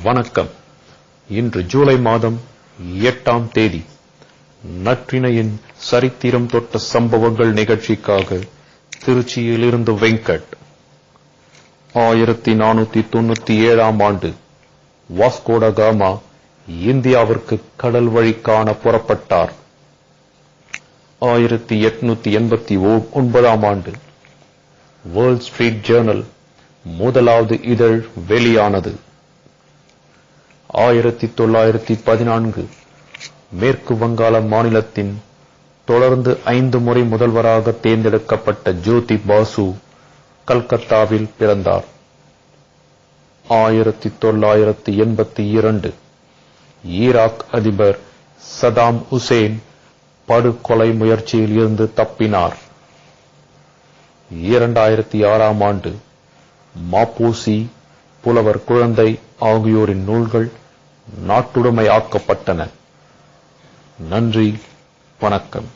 வணக்கம். இன்று ஜூலை மாதம் எட்டாம் தேதி. நற்றினையின் சரித்திரம் தொட்ட சம்பவங்கள் நிகழ்ச்சிக்காக திருச்சியிலிருந்து வெங்கட். ஆயிரத்தி நானூத்தி தொண்ணூத்தி ஏழாம் ஆண்டு வாஸ்கோட காமா இந்தியாவிற்கு கடல் வழி காண புறப்பட்டார். ஆயிரத்தி எட்நூத்தி எண்பத்தி ஒன்பதாம் ஆண்டு வேர்ல்ட் ஸ்ட்ரீட் ஜேர்னல் முதலாவது இதழ் வெளியானது. ஆயிரத்தி தொள்ளாயிரத்தி பதினான்கு மேற்கு வங்காள மாநிலத்தின் தொடர்ந்து ஐந்து முறை முதல்வராக தேர்ந்தெடுக்கப்பட்ட ஜோதி பாசு கல்கத்தாவில் பிறந்தார். ஆயிரத்தி தொள்ளாயிரத்தி எண்பத்தி இரண்டு ஈராக் அதிபர் சதாம் ஹுசேன் படுகொலை முயற்சியில் இருந்து தப்பினார். இரண்டாயிரத்தி ஆறாம் ஆண்டு மாப்பூசி புலவர் குழந்தை ஆகியோரின் நூல்கள் நாட்டுடைமை ஆக்கப்பட்டன. நன்றி வணக்கம்.